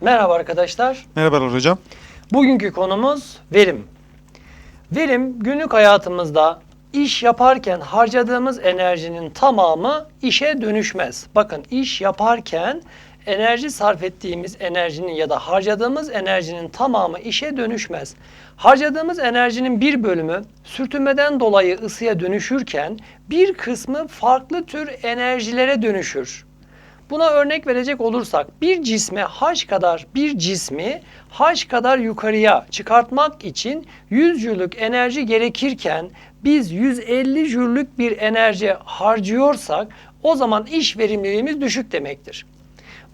Merhaba arkadaşlar. Merhabalar hocam. Bugünkü konumuz verim. Verim günlük hayatımızda iş yaparken harcadığımız enerjinin tamamı işe dönüşmez. Bakın iş yaparken enerji sarf ettiğimiz enerjinin ya da harcadığımız enerjinin tamamı işe dönüşmez. Harcadığımız enerjinin bir bölümü sürtünmeden dolayı ısıya dönüşürken bir kısmı farklı tür enerjilere dönüşür. Buna örnek verecek olursak bir cisme h kadar bir cismi h kadar yukarıya çıkartmak için 100 jüllük enerji gerekirken biz 150 jüllük bir enerji harcıyorsak o zaman iş verimliliğimiz düşük demektir.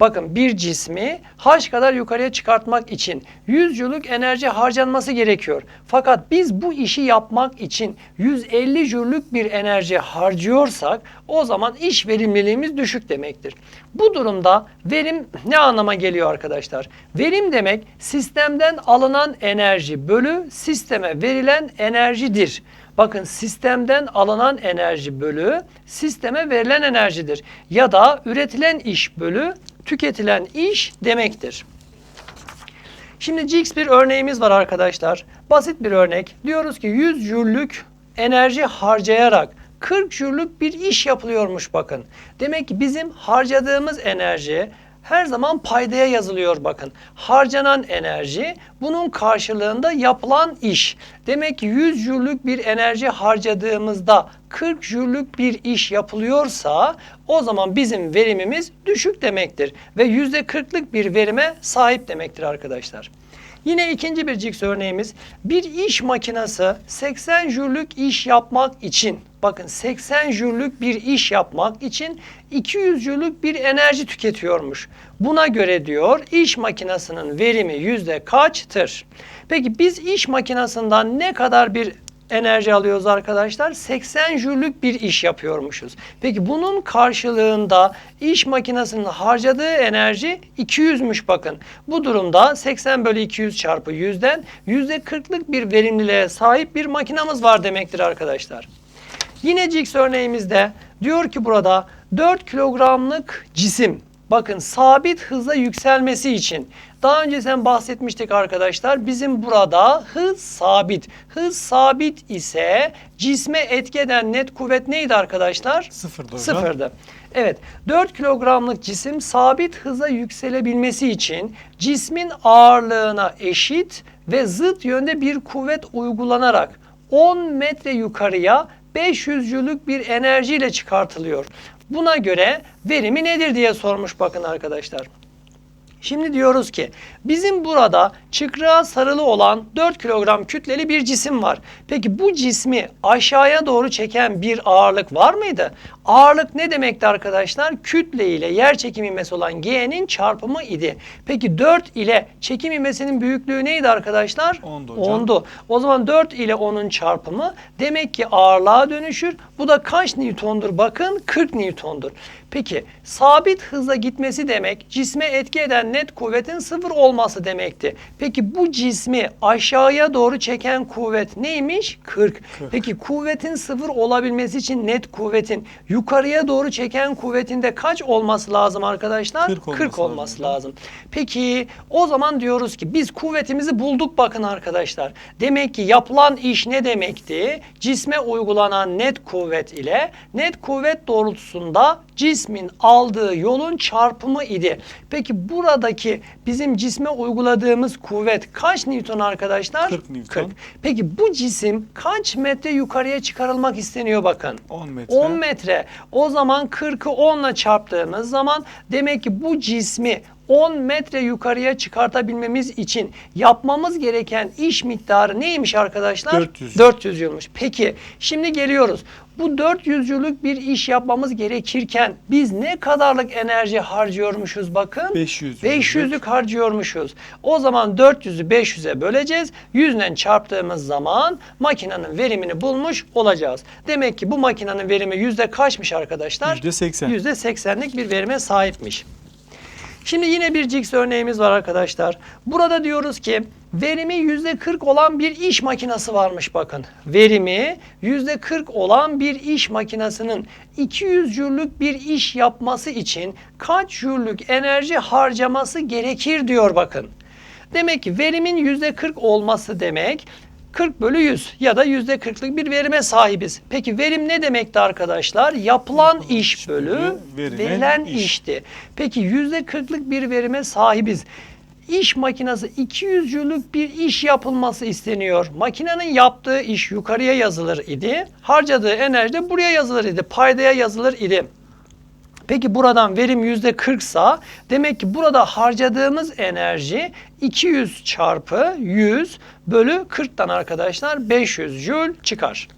Bakın bir cismi h kadar yukarıya çıkartmak için 100 jüllük enerji harcanması gerekiyor. Fakat biz bu işi yapmak için 150 jüllük bir enerji harcıyorsak o zaman iş verimliliğimiz düşük demektir. Bu durumda verim ne anlama geliyor arkadaşlar? Verim demek sistemden alınan enerji bölü sisteme verilen enerjidir. Bakın sistemden alınan enerji bölü sisteme verilen enerjidir. Ya da üretilen iş bölü tüketilen iş demektir. Şimdi GX bir örneğimiz var arkadaşlar. Basit bir örnek. Diyoruz ki 100 jüllük enerji harcayarak 40 jüllük bir iş yapılıyormuş bakın. Demek ki bizim harcadığımız enerji her zaman paydaya yazılıyor bakın. Harcanan enerji bunun karşılığında yapılan iş. Demek ki 100 jüllük bir enerji harcadığımızda 40 jüllük bir iş yapılıyorsa o zaman bizim verimimiz düşük demektir. Ve %40'lık bir verime sahip demektir arkadaşlar. Yine ikinci bir CIGS örneğimiz. Bir iş makinesi 80 jüllük iş yapmak için bakın 80 jüllük bir iş yapmak için 200 jüllük bir enerji tüketiyormuş. Buna göre diyor iş makinesinin verimi yüzde kaçtır? Peki biz iş makinesinden ne kadar bir enerji alıyoruz arkadaşlar. 80 jüllük bir iş yapıyormuşuz. Peki bunun karşılığında iş makinesinin harcadığı enerji 200'müş bakın. Bu durumda 80 bölü 200 çarpı 100'den %40'lık bir verimliliğe sahip bir makinamız var demektir arkadaşlar. Yine CX örneğimizde diyor ki burada 4 kilogramlık cisim bakın sabit hızla yükselmesi için daha önce sen bahsetmiştik arkadaşlar. Bizim burada hız sabit. Hız sabit ise cisme etki eden net kuvvet neydi arkadaşlar? Sıfırdı. Sıfırdı. Evet 4 kilogramlık cisim sabit hıza yükselebilmesi için cismin ağırlığına eşit ve zıt yönde bir kuvvet uygulanarak 10 metre yukarıya 500 jüllük bir enerjiyle çıkartılıyor. Buna göre verimi nedir diye sormuş bakın arkadaşlar. Şimdi diyoruz ki bizim burada çıkrığa sarılı olan 4 kilogram kütleli bir cisim var. Peki bu cismi aşağıya doğru çeken bir ağırlık var mıydı? Ağırlık ne demekti arkadaşlar? Kütle ile yer çekim ivmesi olan G'nin çarpımı idi. Peki 4 ile çekim ivmesinin büyüklüğü neydi arkadaşlar? Ondu hocam. 10'du. O zaman 4 ile 10'un çarpımı demek ki ağırlığa dönüşür. Bu da kaç Newton'dur? Bakın 40 Newton'dur. Peki sabit hızla gitmesi demek cisme etki eden net kuvvetin sıfır olması demekti. Peki bu cismi aşağıya doğru çeken kuvvet neymiş? 40. Peki kuvvetin sıfır olabilmesi için net kuvvetin yukarıya doğru çeken kuvvetinde kaç olması lazım arkadaşlar? 40 olması 40 olması lazım. lazım. Peki o zaman diyoruz ki biz kuvvetimizi bulduk bakın arkadaşlar. Demek ki yapılan iş ne demekti? Cisme uygulanan net kuvvet ile net kuvvet doğrultusunda cismin aldığı yolun çarpımı idi. Peki buradaki bizim cisme uyguladığımız kuvvet kaç Newton arkadaşlar? 40 Newton. Peki bu cisim kaç metre yukarıya çıkarılmak isteniyor bakın? 10 metre. 10 metre. O zaman 40'ı 10 ile çarptığımız zaman demek ki bu cismi 10 metre yukarıya çıkartabilmemiz için yapmamız gereken iş miktarı neymiş arkadaşlar? 400. 400 yılmış. Peki şimdi geliyoruz. Bu 400 yıllık bir iş yapmamız gerekirken biz ne kadarlık enerji harcıyormuşuz bakın? 500 500'lük harcıyormuşuz. O zaman 400'ü 500'e böleceğiz. 100 ile çarptığımız zaman makinenin verimini bulmuş olacağız. Demek ki bu makinenin verimi yüzde kaçmış arkadaşlar? %80. %80'lik bir verime sahipmiş. Şimdi yine bir CIGS örneğimiz var arkadaşlar. Burada diyoruz ki verimi %40 olan bir iş makinesi varmış bakın. Verimi %40 olan bir iş makinesinin 200 jüllük bir iş yapması için kaç jüllük enerji harcaması gerekir diyor bakın. Demek ki verimin %40 olması demek 40 bölü 100 ya da %40'lık bir verime sahibiz. Peki verim ne demekti arkadaşlar? Yapılan iş bölü verilen verilen iş. işti. Peki %40'lık bir verime sahibiz. İş makinesi 200 jüllük bir iş yapılması isteniyor. Makinenin yaptığı iş yukarıya yazılır idi. Harcadığı enerji de buraya yazılır idi. Paydaya yazılır idi. Peki buradan verim %40 sa demek ki burada harcadığımız enerji 200 çarpı 100 bölü 40'tan arkadaşlar 500 jül çıkar.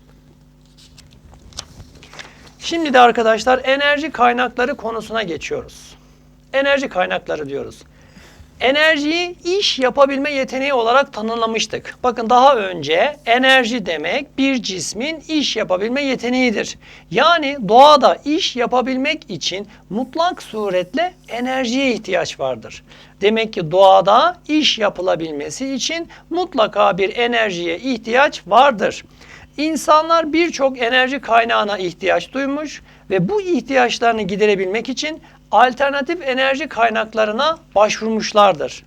Şimdi de arkadaşlar enerji kaynakları konusuna geçiyoruz. Enerji kaynakları diyoruz. Enerjiyi iş yapabilme yeteneği olarak tanımlamıştık. Bakın daha önce enerji demek bir cismin iş yapabilme yeteneğidir. Yani doğada iş yapabilmek için mutlak suretle enerjiye ihtiyaç vardır. Demek ki doğada iş yapılabilmesi için mutlaka bir enerjiye ihtiyaç vardır. İnsanlar birçok enerji kaynağına ihtiyaç duymuş ve bu ihtiyaçlarını giderebilmek için alternatif enerji kaynaklarına başvurmuşlardır.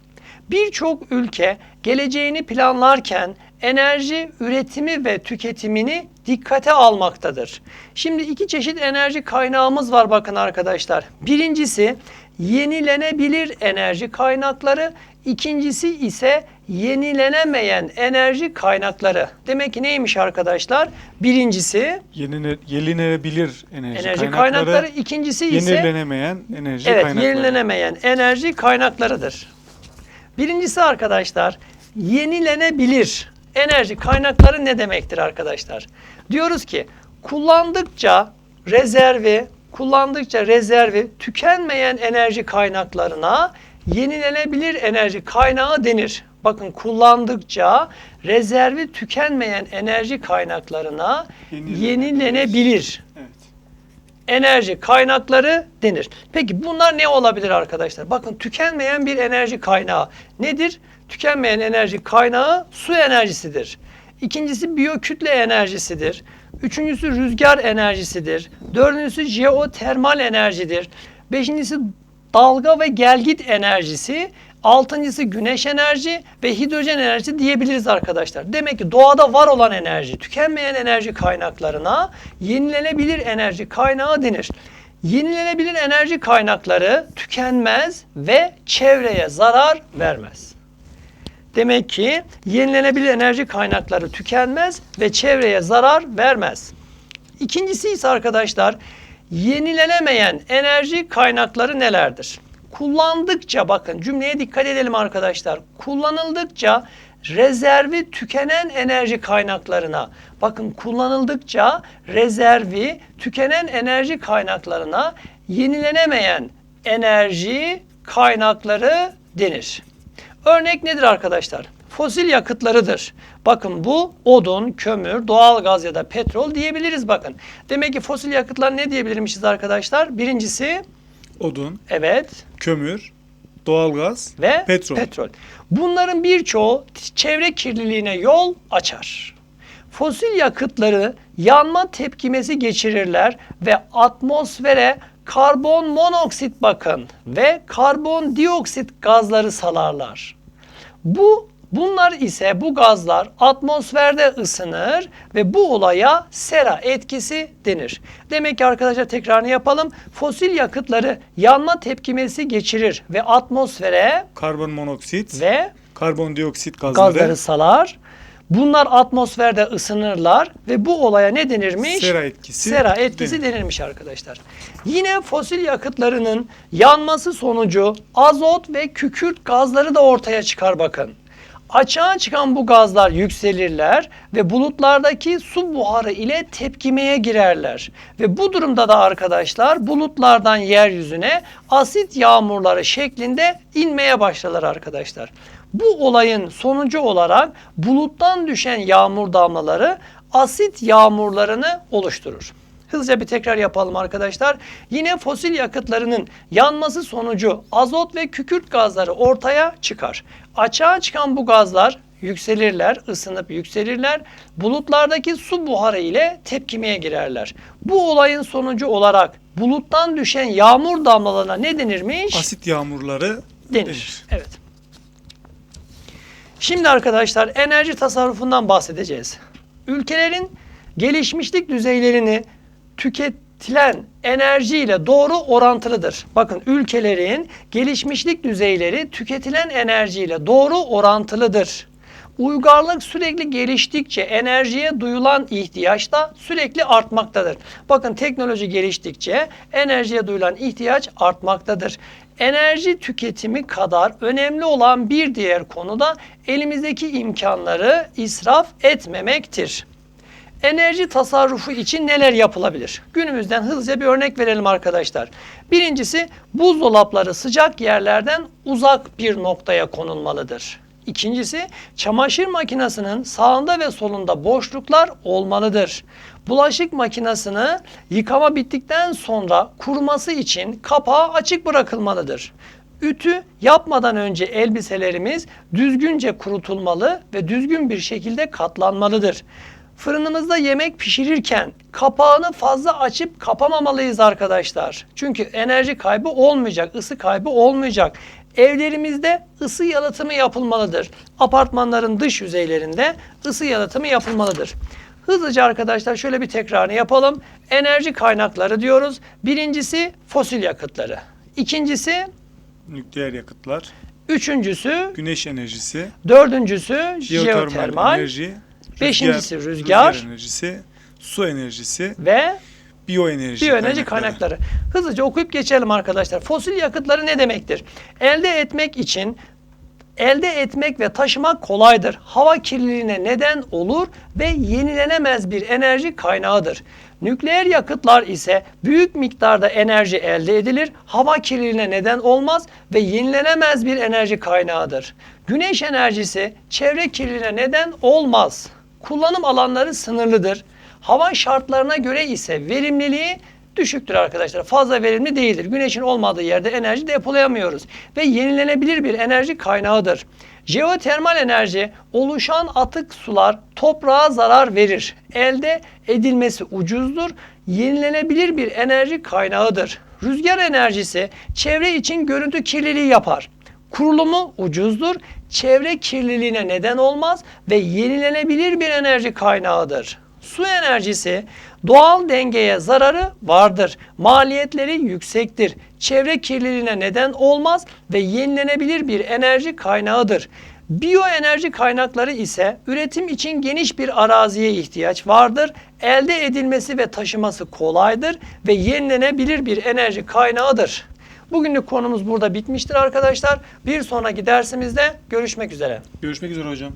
Birçok ülke geleceğini planlarken enerji üretimi ve tüketimini dikkate almaktadır. Şimdi iki çeşit enerji kaynağımız var bakın arkadaşlar. Birincisi yenilenebilir enerji kaynakları, ikincisi ise yenilenemeyen enerji kaynakları. Demek ki neymiş arkadaşlar? Birincisi Yenine, yenilenebilir enerji, enerji kaynakları, ikincisi ise yenilenemeyen enerji Evet, kaynakları. yenilenemeyen enerji kaynaklarıdır. Birincisi arkadaşlar, yenilenebilir enerji kaynakları ne demektir arkadaşlar? Diyoruz ki kullandıkça rezervi, kullandıkça rezervi tükenmeyen enerji kaynaklarına yenilenebilir enerji kaynağı denir. Bakın kullandıkça rezervi tükenmeyen enerji kaynaklarına Yenilenebilir. yenilenebilir Evet. enerji kaynakları denir. Peki bunlar ne olabilir arkadaşlar? Bakın tükenmeyen bir enerji kaynağı nedir? Tükenmeyen enerji kaynağı su enerjisidir. İkincisi biyokütle enerjisidir. Üçüncüsü rüzgar enerjisidir. Dördüncüsü jeotermal enerjidir. Beşincisi dalga ve gelgit enerjisi. Altıncısı güneş enerji ve hidrojen enerjisi diyebiliriz arkadaşlar. Demek ki doğada var olan enerji, tükenmeyen enerji kaynaklarına yenilenebilir enerji kaynağı denir. Yenilenebilir enerji kaynakları tükenmez ve çevreye zarar vermez. Demek ki yenilenebilir enerji kaynakları tükenmez ve çevreye zarar vermez. İkincisi ise arkadaşlar yenilenemeyen enerji kaynakları nelerdir? Kullandıkça bakın cümleye dikkat edelim arkadaşlar. Kullanıldıkça rezervi tükenen enerji kaynaklarına bakın kullanıldıkça rezervi tükenen enerji kaynaklarına yenilenemeyen enerji kaynakları denir. Örnek nedir arkadaşlar? Fosil yakıtlarıdır. Bakın bu odun, kömür, doğalgaz ya da petrol diyebiliriz bakın. Demek ki fosil yakıtlar ne diyebilirmişiz arkadaşlar? Birincisi Odun, evet kömür, doğalgaz ve petrol. Bunların birçoğu çevre kirliliğine yol açar. Fosil yakıtları yanma tepkimesi geçirirler ve atmosfere karbon monoksit bakın ve karbon dioksit gazları salarlar. Bu bunlar ise bu gazlar atmosferde ısınır ve bu olaya sera etkisi denir. Demek ki arkadaşlar tekrarını yapalım. Fosil yakıtları yanma tepkimesi geçirir ve atmosfere Karbon monoksit, ve karbondioksit gazları, gazları salar. Bunlar atmosferde ısınırlar ve bu olaya ne denirmiş? Sera etkisi Sera etkisi denir. denirmiş arkadaşlar. Yine fosil yakıtlarının yanması sonucu azot ve kükürt gazları da ortaya çıkar bakın. Açığa çıkan bu gazlar yükselirler ve bulutlardaki su buharı ile tepkimeye girerler. Ve bu durumda da arkadaşlar bulutlardan yeryüzüne asit yağmurları şeklinde inmeye başlarlar arkadaşlar. Bu olayın sonucu olarak buluttan düşen yağmur damlaları asit yağmurlarını oluşturur. Hızlıca bir tekrar yapalım arkadaşlar. Yine fosil yakıtlarının yanması sonucu azot ve kükürt gazları ortaya çıkar. Açığa çıkan bu gazlar yükselirler, ısınıp yükselirler. Bulutlardaki su buharı ile tepkimeye girerler. Bu olayın sonucu olarak buluttan düşen yağmur damlalarına ne denirmiş? Asit yağmurları denir. Evet. Şimdi arkadaşlar enerji tasarrufundan bahsedeceğiz. Ülkelerin gelişmişlik düzeylerini tüketilen enerji ile doğru orantılıdır. Bakın ülkelerin gelişmişlik düzeyleri tüketilen enerji ile doğru orantılıdır. Uygarlık sürekli geliştikçe enerjiye duyulan ihtiyaç da sürekli artmaktadır. Bakın teknoloji geliştikçe enerjiye duyulan ihtiyaç artmaktadır. Enerji tüketimi kadar önemli olan bir diğer konu da elimizdeki imkanları israf etmemektir. Enerji tasarrufu için neler yapılabilir? Günümüzden hızlıca bir örnek verelim arkadaşlar. Birincisi buzdolapları sıcak yerlerden uzak bir noktaya konulmalıdır. İkincisi çamaşır makinesinin sağında ve solunda boşluklar olmalıdır. Bulaşık makinesini yıkama bittikten sonra kuruması için kapağı açık bırakılmalıdır. Ütü yapmadan önce elbiselerimiz düzgünce kurutulmalı ve düzgün bir şekilde katlanmalıdır. Fırınımızda yemek pişirirken kapağını fazla açıp kapamamalıyız arkadaşlar. Çünkü enerji kaybı olmayacak, ısı kaybı olmayacak. Evlerimizde ısı yalıtımı yapılmalıdır. Apartmanların dış yüzeylerinde ısı yalıtımı yapılmalıdır. Hızlıca arkadaşlar şöyle bir tekrarını yapalım. Enerji kaynakları diyoruz. Birincisi fosil yakıtları. İkincisi, nükleer yakıtlar, üçüncüsü, güneş enerjisi, dördüncüsü jeotermal, jeotermal enerji, Beşincisi rüzgar. enerjisi, su enerjisi, ve biyoenerji, Biyoenerji kaynakları. Hızlıca okuyup geçelim arkadaşlar. Fosil yakıtları ne demektir? Elde etmek için elde etmek ve taşımak kolaydır. Hava kirliliğine neden olur ve yenilenemez bir enerji kaynağıdır. Nükleer yakıtlar ise büyük miktarda enerji elde edilir, hava kirliliğine neden olmaz ve yenilenemez bir enerji kaynağıdır. Güneş enerjisi çevre kirliliğine neden olmaz. Kullanım alanları sınırlıdır. Hava şartlarına göre ise verimliliği düşüktür arkadaşlar. Fazla verimli değildir. Güneşin olmadığı yerde enerji depolayamıyoruz ve yenilenebilir bir enerji kaynağıdır. Jeotermal enerji oluşan atık sular toprağa zarar verir. Elde edilmesi ucuzdur. Yenilenebilir bir enerji kaynağıdır. Rüzgar enerjisi çevre için görüntü kirliliği yapar. Kurulumu ucuzdur, çevre kirliliğine neden olmaz ve yenilenebilir bir enerji kaynağıdır. Su enerjisi doğal dengeye zararı vardır. Maliyetleri yüksektir. Çevre kirliliğine neden olmaz ve yenilenebilir bir enerji kaynağıdır. Biyoenerji kaynakları ise üretim için geniş bir araziye ihtiyaç vardır. Elde edilmesi ve taşıması kolaydır ve yenilenebilir bir enerji kaynağıdır. Bugünlük konumuz burada bitmiştir arkadaşlar. Bir sonraki dersimizde görüşmek üzere. Görüşmek üzere hocam.